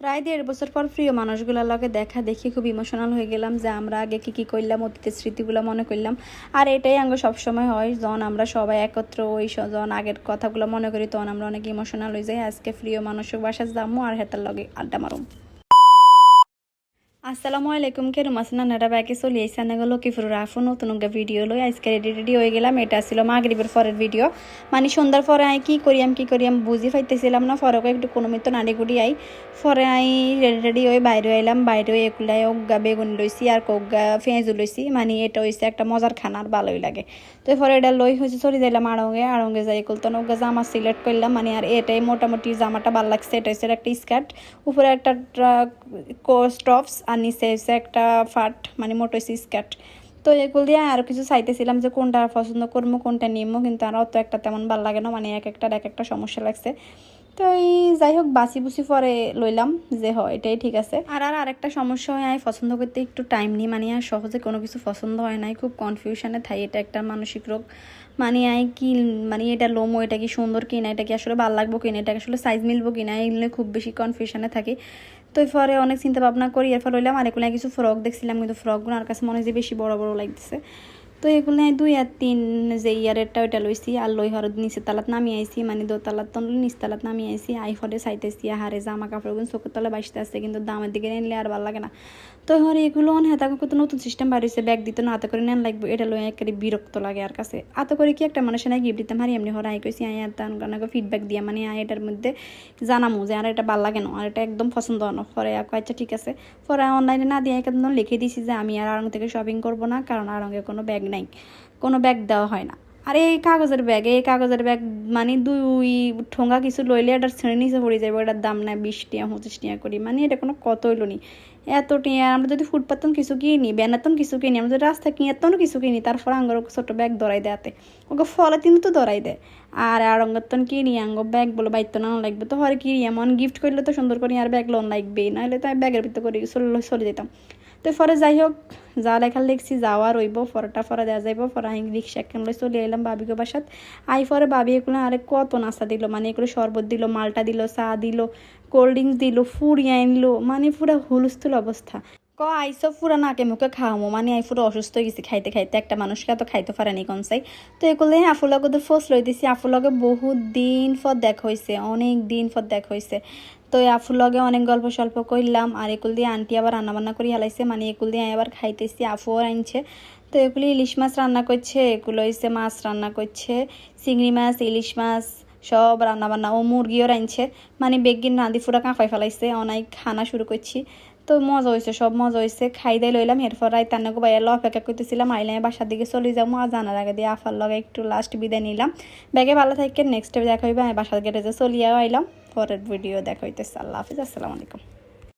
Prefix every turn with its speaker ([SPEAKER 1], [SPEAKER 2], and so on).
[SPEAKER 1] প্রায় দেড় বছর পর প্রিয় মানুষগুলোর লগে দেখা দেখি খুব ইমোশনাল হয়ে গেলাম যে আমরা আগে কী কী করলাম, অতীতের স্মৃতিগুলো মনে করলাম। আর এটাই আঙ্গ সবসময় হয়, যখন আমরা সবাই একত্র ওই যখন আগের কথাগুলো মনে করি, তখন আমরা অনেক ইমোশনাল হয়ে যাই আজকে প্রিয় মানুষের বাসা যাব আর হেতার লগে আড্ডা মারুম। আসসালামু আলাইকুম কে রুমাসনা নারা ব্যাকে চলি এসে না গেলো কিফুর রাফু, নতুন ভিডিও লই। আজকে রেডি রেডি হয়ে গেলাম। এটা ছিল মাগরিবের পরের ভিডিও মানে সন্ধ্যার পরে আই কি করিয়াম কি করিয়াম বুঝি পাইতেছিলাম না। পরে একটু কোনো মিত্র নাড়ি গুড়ি আই। পরে আই রেডি রেডি হয়ে বাইরে আইলাম। বাইরে এগুলাই ওগা বেগুন লইছি আর কোগা পেঁয়াজু লইছি। মানে এটা হয়েছে একটা মজার খানা আর ভালোই লাগে। তো পরে এটা লই হয়েছে চলে যাইলাম আড়ঙ্গে। আড়ঙ্গে যাই করতাম ওগা জামা সিলেক্ট করলাম। মানে আর এটাই মোটামুটি জামাটা ভালো লাগছে। এটা হচ্ছে একটা স্কার্ট উপরে একটা স্টপস আর নিচে হচ্ছে একটা ফাট মানে মোটো স্কার্ট তো এগুলো দিয়ে আরও কিছু চাইতেছিলাম যে কোনটা পছন্দ করব, কোনটা নিমো, কিন্তু আর অত একটা তেমন ভালো লাগে না মানে এক একটার এক একটা সমস্যা লাগছে। তো এই যাই হোক বাসি বুসি পরে লইলাম যে হয় এটাই ঠিক আছে। আর আর আরেকটা সমস্যা হয় আমি পছন্দ করতে একটু টাইম নিই মানে আর সহজে কোনো কিছু পছন্দ হয় নাই খুব কনফিউশনে থাই, এটা একটা মানসিক রোগ। মানে আই কি মানে এটা লোমো, এটা কি সুন্দর কিনা, এটা কি আসলে ভালো লাগবো কিনা, এটা আসলে সাইজ মিলবো কিনা এগুলো খুব বেশি কনফিউশনে থাকি। তো এরপরে অনেক চিন্তা ভাবনা করি, এরপর হইলাম আর এগুলো কিছু ফ্রক দেখছিলাম, কিন্তু ফ্রকগুলো আর কাছে মনে হয় যে বেশি বড় বড় লাগতেছে। তো এগুলো দুই আর তিন যে ইয়ারেরটা ওইটা লইছি, আর লই হরদ নিচের তালাত নামিয়ে আইছি মানে দোতলাত তো নিচ তালাত নামিয়ে আইছি আই ফরে চাইতেছি হারে জামা কাপড়গুলো চোখের তলে বাঁচতে আসছে কিন্তু দামের দিকে নিলে আর ভালো লাগে না। তো হরে এগুলো অন হেতা কত নতুন সিস্টেম বাড়িছে ব্যাগ দিতে না, হাতে করে নেন লাগবে, এটা লই একেবারে বিরক্ত লাগে আর কাছে। হাতে করে কি একটা মানুষের গিফট দিতাম, হারি এমনি হরে আই কইছি আই আর তার ফিডব্যাক দিয়া মানে আই এটার মধ্যে জানামু যে, আর এটা ভালো লাগে না, আর এটা একদম পছন্দ হয় না। পরে আচ্ছা ঠিক আছে। পরে অনলাইনে না দিয়ে একদম লিখে দিয়েছি যে, আমি আর আড়ং থেকে শপিং করব না, কারণ আড়ঙ্গে কোনো ব্যাগ নাই, কোনো ব্যাগ দেওয়া হয় না। আর এই কাগজের ব্যাগ এই কাগজের ব্যাগ মানে দুই ঠোঙ্গা কিছু লইলে এটার ছেড়ে নিচে পড়ে যাবে এটার দাম নেয় বিশ টিয়া, পঁচিশ টিয়া করি। মানে এটা কোনো কত হইল নি? এত টিয়া, আমরা যদি ফুটপাতন কিছু কিনি বেনাতন কিছু কিনি, আমরা যদি রাস্তা কিনি এতনও কিছু কিনি, তারপর আঙ্গর ছোট ব্যাগ ধরাই দেয়াতে ওকে ফলে তিন তো ধরাই দেয়। আর আড়ঙ্গতন কিনি আঙ্গ ব্যাগ বলে বাইতো না লাগবে, তো হরে কিনি, এমন গিফট করলে তো সুন্দর করে আর ব্যাগ লোন লাগবেই, নাহলে তো আমি ব্যাগের ভিতর করে চলে যেতাম। তো পরে যাই হোক যা লেখা লিখছি, যাওয়া, রইব পরটা পরে দেওয়া যাইব পরে আমি রিক্সা একখান লই চলে এলাম বাবিকে বাসাত। আই ফরে বাবি এগুলো আরে কত নাস্তা দিল মানে এগুলো শরবত দিল, মালটা দিল, চা দিল, কোল্ড ড্রিঙ্কস দিল ফুড়ি আনলো মানে পুরো হুলস্থুল অবস্থা। ক আইসো পুরা নাকে মুখে খাওয়ামো। মানে আই পুরো অসুস্থ হয়ে গেছি, খাইতে খাইতে একটা মানুষকে তো খাইতে পারেনি কোন চাই তো এগুলো আফুলকে তো ফোর্স লই দিছি। আফুলকে বহুত দিন পর দেখা হয়েছে অনেক দিন পর দেখা হয়েছে তো এই লগে অনেক গল্প সল্প করলাম আর এগুলো দিয়ে আন্টি আবার রান্না বান্না করে হালাইছে মানে এগুলো দিয়ে আবার খাইতেছি আফুও আনছে তো এগুলি ইলিশ মাছ রান্না করছে? এগুলো হচ্ছে মাছ রান্না করছে, চিংড়ি মাছ, ইলিশ মাছ, সব রান্না বান্না ও মুরগিও রাঁধছে মানে বেগিন রাঁধি ফুরা কাঁপাই ফেলাইছে অনেক খানা শুরু করছি। তো মজা হয়েছে সব মজা হয়েছে খাই দাই লইলাম, এরপর রাই তান্নাকে বাইরে অপেক্ষা করতেছিলাম আইলাম বাসার দিকে চলে যাব আর জানার আগে দিয়ে আফার লগে একটু লাস্ট বিদায় নিলাম। ব্যাগে ভালো থাকে নেক্সট দেখা হইবে, আমি বাসার গেটে যে চলিয়াও আইলাম, পরের ভিডিও দেখা হইতেছে। আল্লাহ হাফিজ, আসসালামু আলাইকুম।